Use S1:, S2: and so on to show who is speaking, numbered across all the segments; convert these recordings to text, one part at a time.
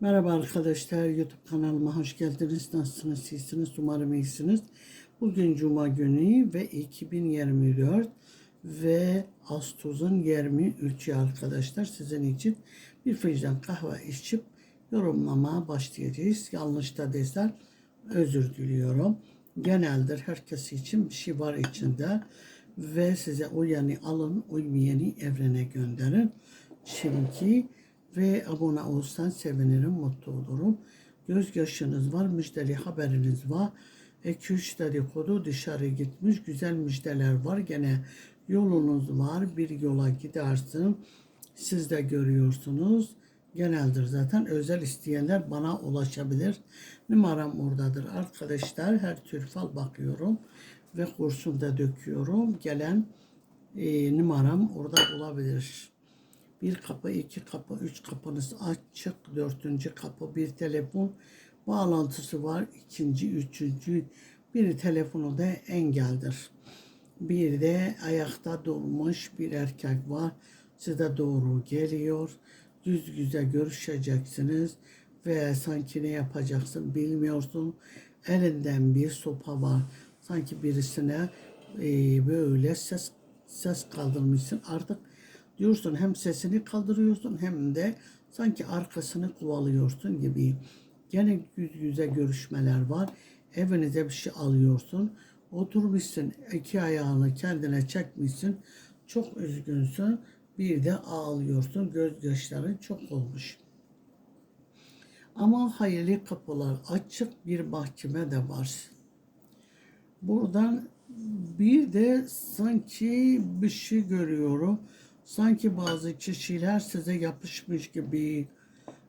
S1: Merhaba arkadaşlar, YouTube kanalıma hoş geldiniz. Nasılsınız, iyisiniz? Umarım iyisiniz. Bugün Cuma günü ve 2024 ve Ağustos'un 23'ü arkadaşlar. Sizin için bir fincan kahve içip yorumlamaya başlayacağız. Yanlış da desem özür diliyorum. Geneldir herkes için bir şey var içinde ve size uyanı alın, uymayanı evrene gönderin. Çünkü ve abone olsan sevinirim, mutlu olurum. Göz yaşınız var, müjdeli haberiniz var. 2-3 dedikodu dışarı gitmiş, güzel müjdeler var. Gene yolunuz var, bir yola gidersin. Siz de görüyorsunuz. Geneldir zaten. Özel isteyenler bana ulaşabilir. Numaram oradadır arkadaşlar. Her tür fal bakıyorum ve kursunda döküyorum. Gelen e, numaram orada olabilir. Bir kapı, iki kapı, üç kapınız açık. Dördüncü kapı, bir telefon bağlantısı var. İkinci, üçüncü bir telefonu da engeldir. Bir de ayakta durmuş bir erkek var. Size doğru geliyor. Yüz yüze görüşeceksiniz ve sanki ne yapacaksın bilmiyorsun. Elinden bir sopa var. Sanki birisine e, böyle ses ses kaldırmışsın. Artık diyorsun hem sesini kaldırıyorsun hem de sanki arkasını kovalıyorsun gibi. Gene yüz yüze görüşmeler var. Evinize bir şey alıyorsun. Oturmuşsun iki ayağını kendine çekmişsin. Çok üzgünsün. Bir de ağlıyorsun. Gözyaşların çok olmuş. Ama hayırlı kapılar açık bir mahkeme de var. Buradan bir de sanki bir şey görüyorum. Sanki bazı kişiler size yapışmış gibi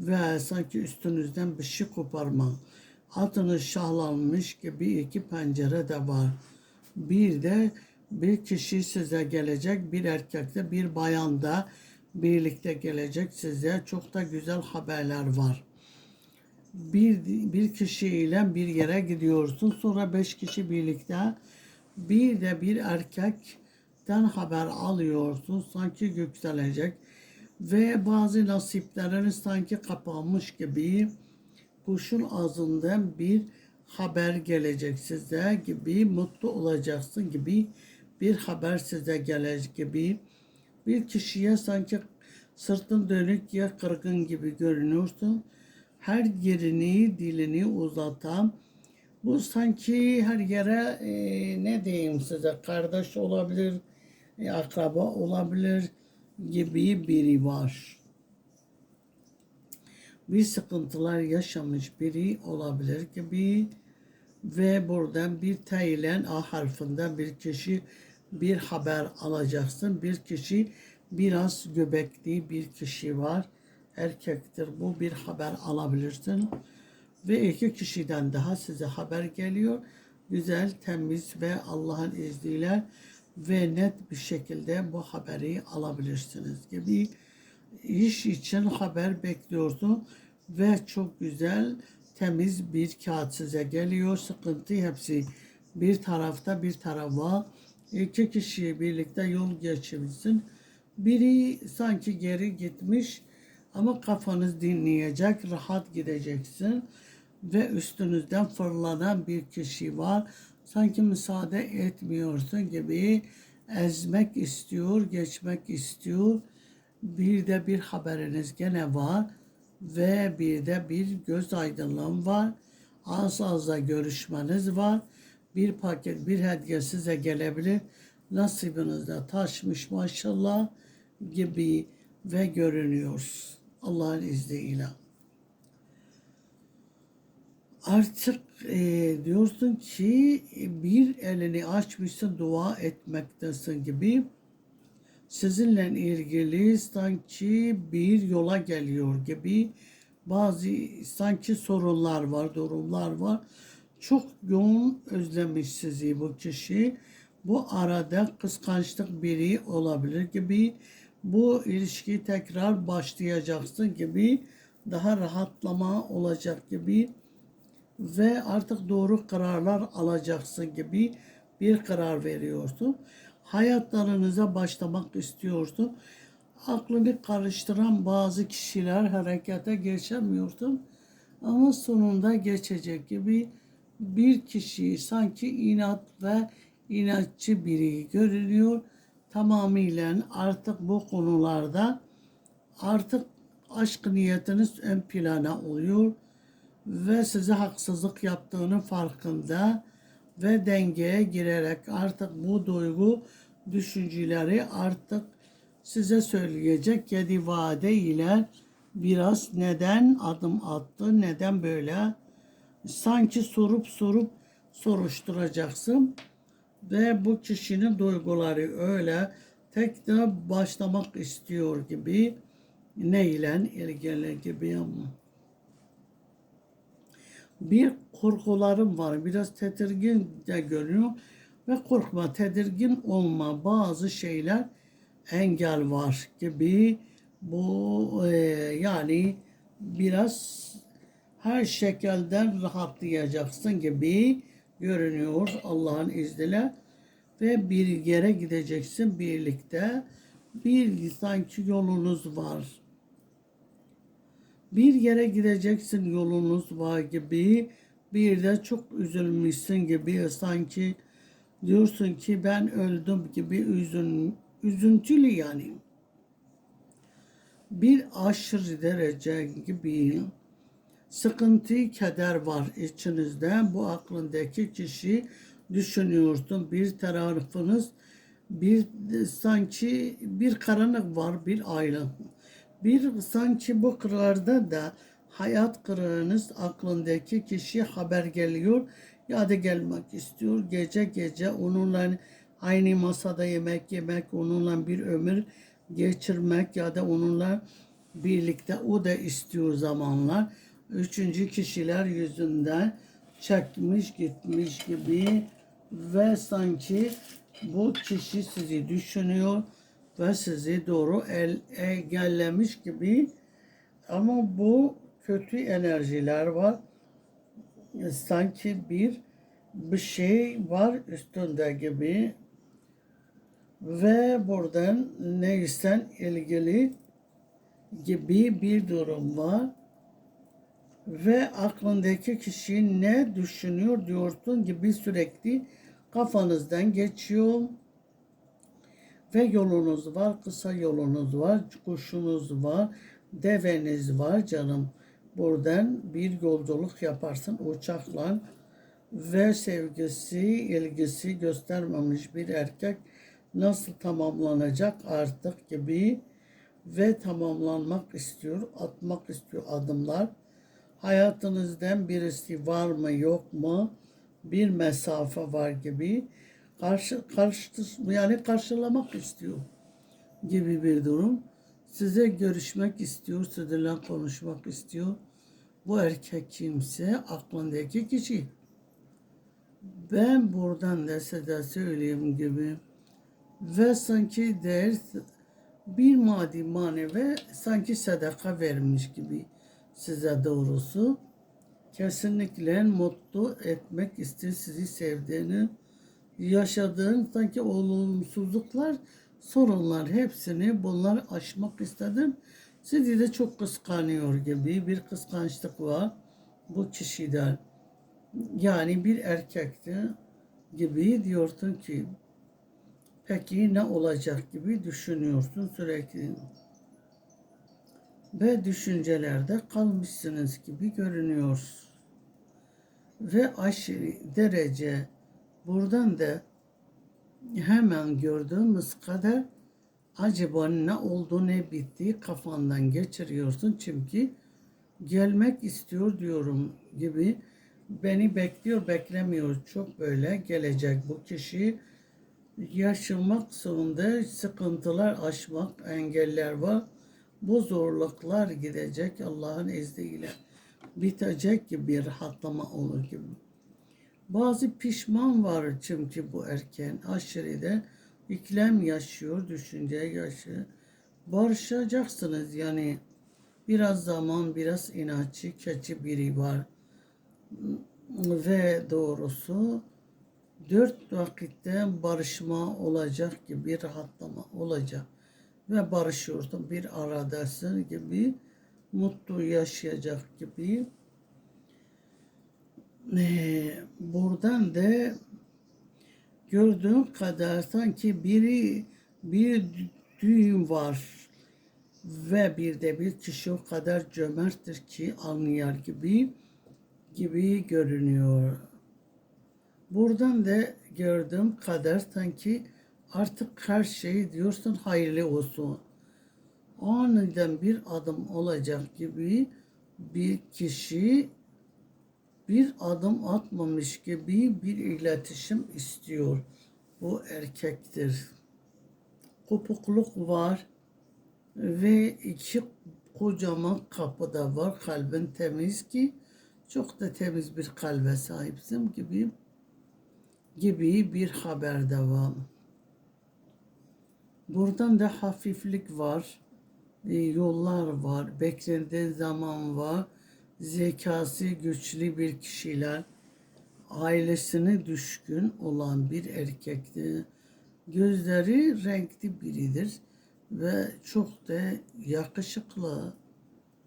S1: ve sanki üstünüzden bir şey koparma. Altınız şahlanmış gibi iki pencere de var. Bir de bir kişi size gelecek, bir erkekte bir bayanda birlikte gelecek size. Çok da güzel haberler var. Bir, bir kişiyle bir yere gidiyorsun, sonra beş kişi birlikte bir de bir erkekten haber alıyorsun sanki yükselecek ve bazı nasipleriniz sanki kapanmış gibi kuşun ağzından bir haber gelecek size gibi mutlu olacaksın gibi bir haber size gelecek gibi bir kişiye sanki sırtın dönük ya kırgın gibi görünüyorsun. Her yerini dilini uzatan bu sanki her yere e, ne diyeyim size kardeş olabilir, akraba olabilir gibi biri var. Bir sıkıntılar yaşamış biri olabilir gibi ve buradan bir taylen A harfinden bir kişi bir haber alacaksın. Bir kişi biraz göbekli bir kişi var. Erkektir bu bir haber alabilirsin ve iki kişiden daha size haber geliyor. Güzel, temiz ve Allah'ın izniyle ve net bir şekilde bu haberi alabilirsiniz gibi iş için haber bekliyorsun ve çok güzel temiz bir kağıt size geliyor. Sıkıntı hepsi bir tarafta bir tarafa iki kişi birlikte yol geçirmişsin. Biri sanki geri gitmiş ama kafanız dinleyecek, rahat gideceksin ve üstünüzden fırlanan bir kişi var. Sanki müsaade etmiyorsun gibi ezmek istiyor, geçmek istiyor. Bir de bir haberiniz gene var ve bir de bir göz aydınlığım var. Az az da görüşmeniz var. Bir paket, bir hediye size gelebilir. Nasibinizde taşmış maşallah gibi ve görünüyor. Allah'ın izniyle artık e, diyorsun ki bir elini açmışsın dua etmektesin gibi. Sizinle ilgili sanki bir yola geliyor gibi. Bazı sanki sorunlar var, durumlar var. Çok yoğun özlemiş sizi bu kişi. Bu arada kıskançlık biri olabilir gibi. Bu ilişki tekrar başlayacaksın gibi. Daha rahatlama olacak gibi ve artık doğru kararlar alacaksın gibi bir karar veriyorsun. Hayatlarınıza başlamak istiyorsun. aklını karıştıran bazı kişiler harekete geçemiyordum. Ama sonunda geçecek gibi bir kişi sanki inat ve inatçı biri görünüyor. Tamamıyla artık bu konularda artık aşk niyetiniz ön plana oluyor ve size haksızlık yaptığının farkında ve dengeye girerek artık bu duygu düşünceleri artık size söyleyecek yedi vade ile biraz neden adım attı, neden böyle? Sanki sorup sorup soruşturacaksın ve bu kişinin duyguları öyle tek de başlamak istiyor gibi neyle ilgili gibi ama bir korkularım var. Biraz tedirgin de görünüyor ve korkma, tedirgin olma. Bazı şeyler engel var gibi bu e, yani biraz her şekilden rahatlayacaksın gibi görünüyor Allah'ın izniyle ve bir yere gideceksin birlikte bir sanki yolunuz var bir yere gideceksin yolunuz var gibi bir de çok üzülmüşsün gibi sanki diyorsun ki ben öldüm gibi üzün, üzüntülü yani. Bir aşırı derece gibi sıkıntı, keder var içinizde. Bu aklındaki kişi düşünüyorsun. Bir tarafınız bir sanki bir karanlık var, bir ayrılık. Bir sanki bu kırlarda da hayat kırığınız aklındaki kişi haber geliyor ya da gelmek istiyor. Gece gece onunla aynı masada yemek yemek, onunla bir ömür geçirmek ya da onunla birlikte o da istiyor zamanlar. Üçüncü kişiler yüzünden çekmiş gitmiş gibi ve sanki bu kişi sizi düşünüyor ve sizi doğru el, engellemiş gibi. Ama bu kötü enerjiler var. Sanki bir bir şey var üstünde gibi. Ve buradan neysen ilgili gibi bir durum var. Ve aklındaki kişi ne düşünüyor diyorsun gibi sürekli kafanızdan geçiyor ve yolunuz var, kısa yolunuz var, kuşunuz var, deveniz var canım. Buradan bir yolculuk yaparsın uçakla ve sevgisi, ilgisi göstermemiş bir erkek nasıl tamamlanacak artık gibi ve tamamlanmak istiyor, atmak istiyor adımlar. Hayatınızdan birisi var mı yok mu bir mesafe var gibi karşı, karşı yani karşılamak istiyor gibi bir durum. Size görüşmek istiyor, sizinle konuşmak istiyor. Bu erkek kimse aklındaki kişi. Ben buradan da size söyleyeyim gibi ve sanki ders bir maddi manevi sanki sadaka vermiş gibi size doğrusu kesinlikle mutlu etmek istiyor sizi sevdiğini yaşadığın sanki olumsuzluklar, sorunlar hepsini bunları aşmak istedim. Sizi de çok kıskanıyor gibi bir kıskançlık var bu kişiden. Yani bir erkekti gibi diyorsun ki peki ne olacak gibi düşünüyorsun sürekli. Ve düşüncelerde kalmışsınız gibi görünüyor. Ve aşırı derece Buradan da hemen gördüğümüz kadar acaba ne oldu ne bitti kafandan geçiriyorsun. Çünkü gelmek istiyor diyorum gibi beni bekliyor beklemiyor. Çok böyle gelecek bu kişi. Yaşamak zorunda sıkıntılar aşmak engeller var. Bu zorluklar gidecek Allah'ın izniyle. Bitecek gibi bir rahatlama olur gibi. Bazı pişman var çünkü bu erken aşırıda iklem yaşıyor, düşünce yaşı. Barışacaksınız yani biraz zaman, biraz inatçı, keçi biri var. Ve doğrusu dört vakitte barışma olacak gibi rahatlama olacak. ve barışıyorsun. Bir aradasın gibi mutlu yaşayacak gibi. Ee, buradan da gördüğüm kadar sanki biri bir düğün var ve bir de bir kişi o kadar cömerttir ki anlayar gibi gibi görünüyor. Buradan da gördüğüm kadar sanki artık her şey diyorsun hayırlı olsun. Aniden bir adım olacak gibi bir kişi bir adım atmamış gibi bir iletişim istiyor. Bu erkektir. Kopukluk var ve iki kocaman kapı da var. Kalbin temiz ki çok da temiz bir kalbe sahipsin gibi gibi bir haber de var. Buradan da hafiflik var. e, Yollar var. Beklendiği zaman var. Zekası güçlü bir kişiler. Ailesine düşkün olan bir erkekti. Gözleri renkli biridir ve çok da yakışıklı.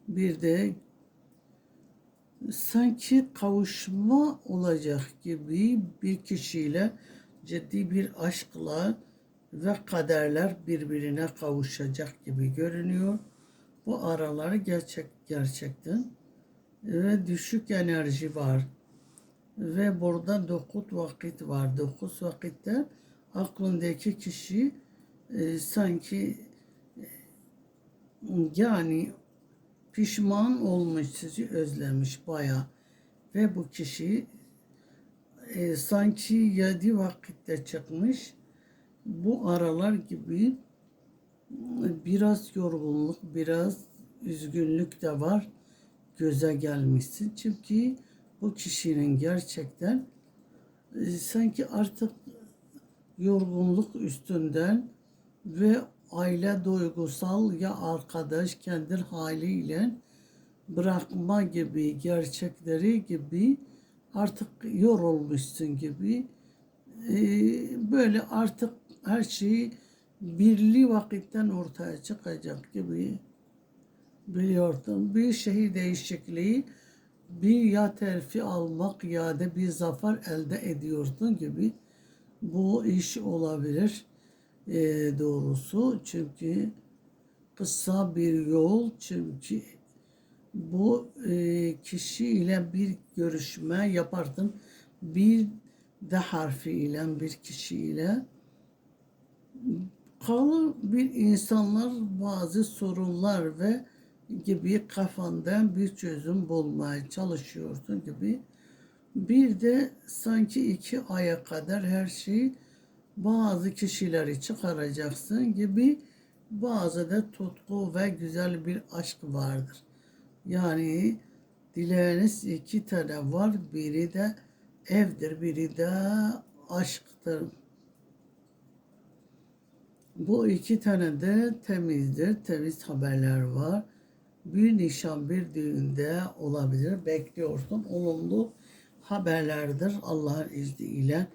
S1: Bir de sanki kavuşma olacak gibi bir kişiyle ciddi bir aşkla ve kaderler birbirine kavuşacak gibi görünüyor. Bu araları gerçek gerçekten ve düşük enerji var. Ve burada dokuz vakit var. Dokuz vakitte aklındaki kişi e, sanki e, yani pişman olmuş, sizi özlemiş baya. Ve bu kişi e, sanki yedi vakitte çıkmış. Bu aralar gibi e, biraz yorgunluk, biraz üzgünlük de var. Göze gelmişsin. Çünkü bu kişinin gerçekten e, sanki artık yorgunluk üstünden ve aile duygusal ya arkadaş kendi haliyle bırakma gibi gerçekleri gibi artık yorulmuşsun gibi Ee, böyle artık her şey birli vakitten ortaya çıkacak gibi biliyordum. Bir şehir değişikliği bir ya terfi almak ya da bir zafer elde ediyorsun gibi bu iş olabilir e, doğrusu. Çünkü kısa bir yol çünkü bu e, kişi ile bir görüşme yapardım. Bir de harfi ile bir kişi ile kalı bir insanlar bazı sorunlar ve gibi kafandan bir çözüm bulmaya çalışıyorsun gibi. Bir de sanki iki aya kadar her şeyi bazı kişileri çıkaracaksın gibi bazı da tutku ve güzel bir aşk vardır. Yani dileğiniz iki tane var. Biri de evdir, biri de aşktır. Bu iki tane de temizdir. Temiz haberler var. Bir nişan, bir düğünde olabilir. Bekliyorsun. Olumlu haberlerdir Allah'ın izniyle.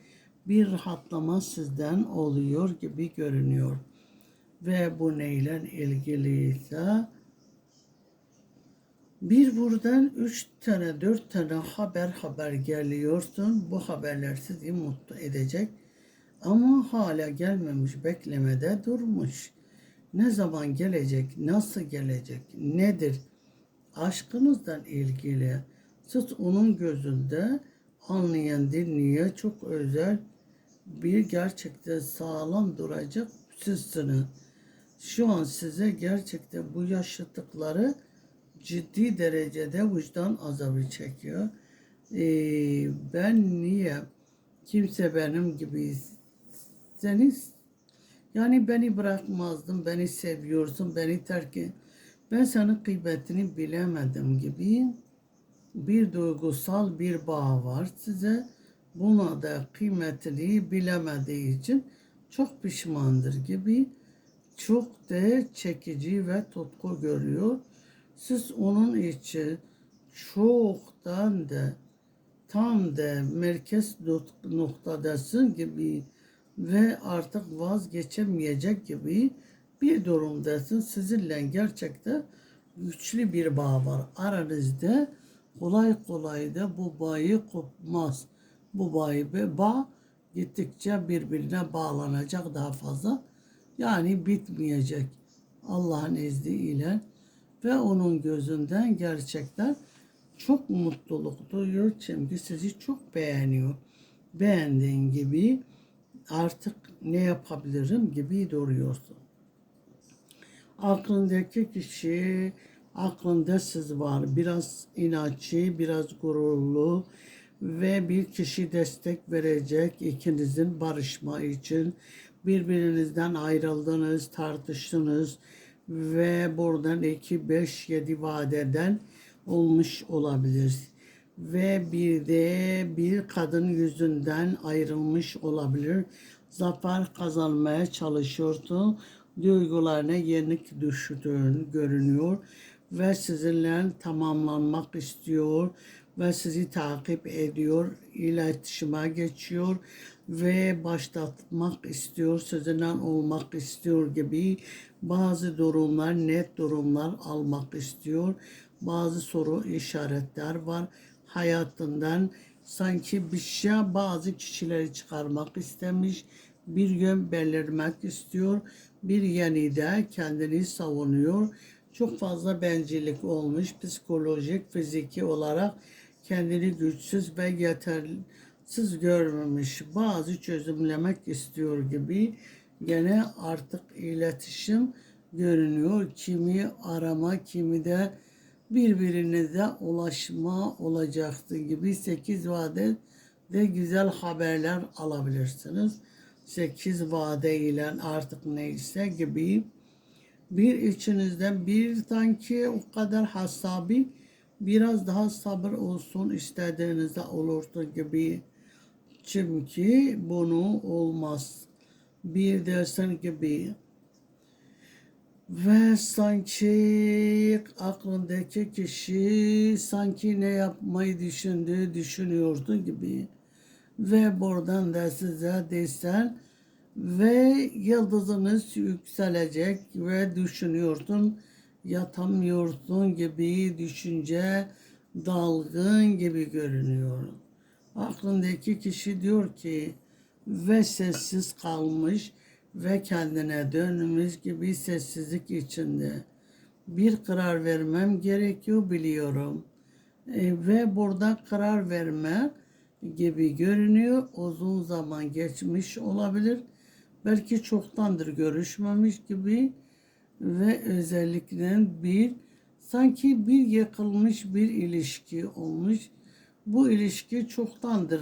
S1: Bir rahatlama sizden oluyor gibi görünüyor. Ve bu neyle ilgiliyse bir buradan üç tane, dört tane haber haber geliyorsun. Bu haberler sizi mutlu edecek. Ama hala gelmemiş, beklemede durmuş. Ne zaman gelecek, nasıl gelecek, nedir? Aşkınızdan ilgili. Siz onun gözünde anlayan, dinleyen çok özel bir gerçekten sağlam duracak sizsiniz. Şu an size gerçekten bu yaşadıkları ciddi derecede vicdan azabı çekiyor. Ee, ben niye kimse benim gibi seni yani beni bırakmazdın, beni seviyorsun, beni terk et. Ben senin kıymetini bilemedim gibi bir duygusal bir bağ var size. Buna da kıymetini bilemediği için çok pişmandır gibi çok da çekici ve tutku görüyor. Siz onun için çoktan da tam da merkez noktadasın gibi ve artık vazgeçemeyecek gibi bir durumdasın. Sizinle gerçekten güçlü bir bağ var. Aranızda kolay kolay da bu bağı kopmaz. Bu bağı ve bağ gittikçe birbirine bağlanacak daha fazla. Yani bitmeyecek. Allah'ın izniyle ve onun gözünden gerçekten çok mutluluk duyuyor çünkü sizi çok beğeniyor. Beğendiğin gibi artık ne yapabilirim gibi duruyorsun. Aklındaki kişi aklında siz var. Biraz inatçı, biraz gururlu ve bir kişi destek verecek ikinizin barışma için. Birbirinizden ayrıldınız, tartıştınız ve buradan 2, 5, 7 vadeden olmuş olabilir. Ve bir de bir kadın yüzünden ayrılmış olabilir. Zafer kazanmaya çalışıyordu. Duygularına yenik düştüğün görünüyor ve sizinle tamamlanmak istiyor ve sizi takip ediyor, iletişime geçiyor ve başlatmak istiyor, sizinle olmak istiyor gibi bazı durumlar, net durumlar almak istiyor. Bazı soru işaretler var. Hayatından sanki bir şey bazı kişileri çıkarmak istemiş, bir yön belirmek istiyor, bir yeni de kendini savunuyor. Çok fazla bencillik olmuş, psikolojik, fiziki olarak kendini güçsüz ve yetersiz görmemiş. Bazı çözümlemek istiyor gibi gene artık iletişim görünüyor. Kimi arama, kimi de birbirinize ulaşma olacaktı gibi 8 vade de güzel haberler alabilirsiniz. 8 vade ile artık neyse gibi bir içinizden bir sanki o kadar hasabi biraz daha sabır olsun istediğinizde olurdu gibi. Çünkü bunu olmaz. Bir dersin gibi. Ve sanki aklındaki kişi sanki ne yapmayı düşündüğü düşünüyordu gibi. Ve buradan da size desen ve yıldızınız yükselecek ve düşünüyorsun yatamıyorsun gibi düşünce dalgın gibi görünüyor. Aklındaki kişi diyor ki ve sessiz kalmış ve kendine dönmüş gibi sessizlik içinde. Bir karar vermem gerekiyor biliyorum. E, ve burada karar verme gibi görünüyor. Uzun zaman geçmiş olabilir. Belki çoktandır görüşmemiş gibi ve özellikle bir sanki bir yakılmış bir ilişki olmuş. Bu ilişki çoktandır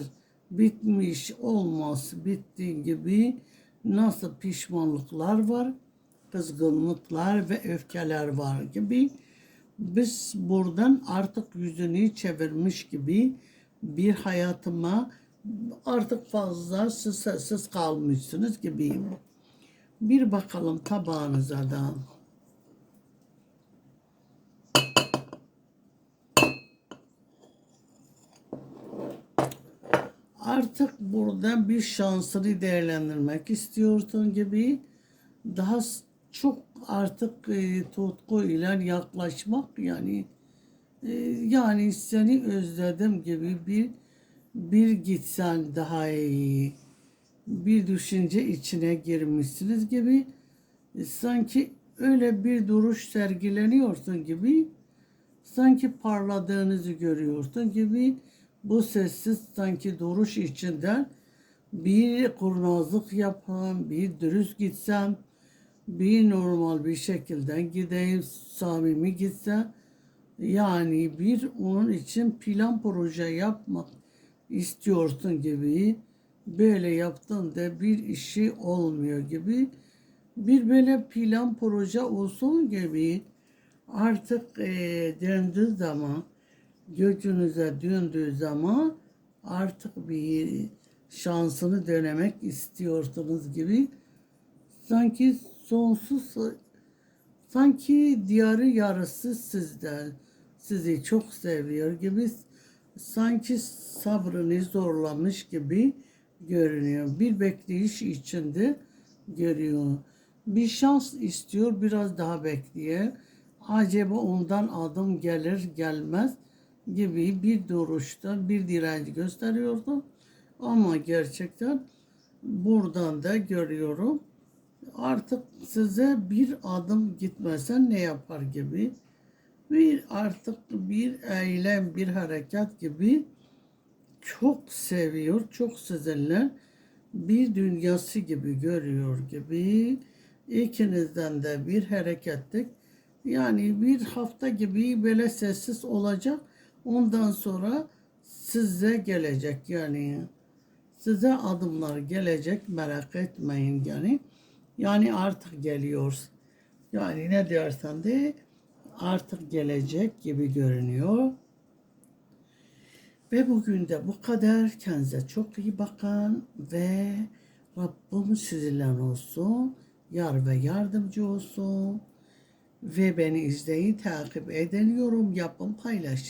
S1: bitmiş olmaz bittiği gibi nasıl pişmanlıklar var, kızgınlıklar ve öfkeler var gibi biz buradan artık yüzünü çevirmiş gibi bir hayatıma artık fazla siz, kalmışsınız gibi. Bir bakalım tabağınıza da. Artık burada bir şansını değerlendirmek istiyorsun gibi. Daha çok artık e, tutkuyla yaklaşmak yani e, yani seni özledim gibi bir bir gitsen daha iyi bir düşünce içine girmişsiniz gibi. E, sanki öyle bir duruş sergileniyorsun gibi sanki parladığınızı görüyorsun gibi bu sessiz sanki duruş içinden bir kurnazlık yapan, bir dürüst gitsem, bir normal bir şekilde gideyim, samimi gitsem, yani bir onun için plan proje yapmak istiyorsun gibi, böyle yaptın da bir işi olmuyor gibi, bir böyle plan proje olsun gibi artık eee döndüğü zaman göcünüze döndüğü zaman artık bir şansını denemek istiyorsunuz gibi sanki sonsuz sanki diyarı yarısı sizden sizi çok seviyor gibi sanki sabrını zorlamış gibi görünüyor. Bir bekleyiş içinde görüyor. bir şans istiyor biraz daha bekleye. Acaba ondan adım gelir gelmez gibi bir duruşta bir direnç gösteriyordu. Ama gerçekten buradan da görüyorum. Artık size bir adım gitmesen ne yapar gibi bir artık bir eylem bir hareket gibi çok seviyor çok sizinle bir dünyası gibi görüyor gibi. İkinizden de bir hareketlik yani bir hafta gibi böyle sessiz olacak ondan sonra size gelecek yani size adımlar gelecek merak etmeyin yani. Yani artık geliyor. Yani ne dersen de artık gelecek gibi görünüyor. Ve bugün de bu kadar. Kendinize çok iyi bakın ve Rabbim sizinle olsun. Yar ve yardımcı olsun. Ve beni izleyin, takip edin, yorum yapın, paylaşın.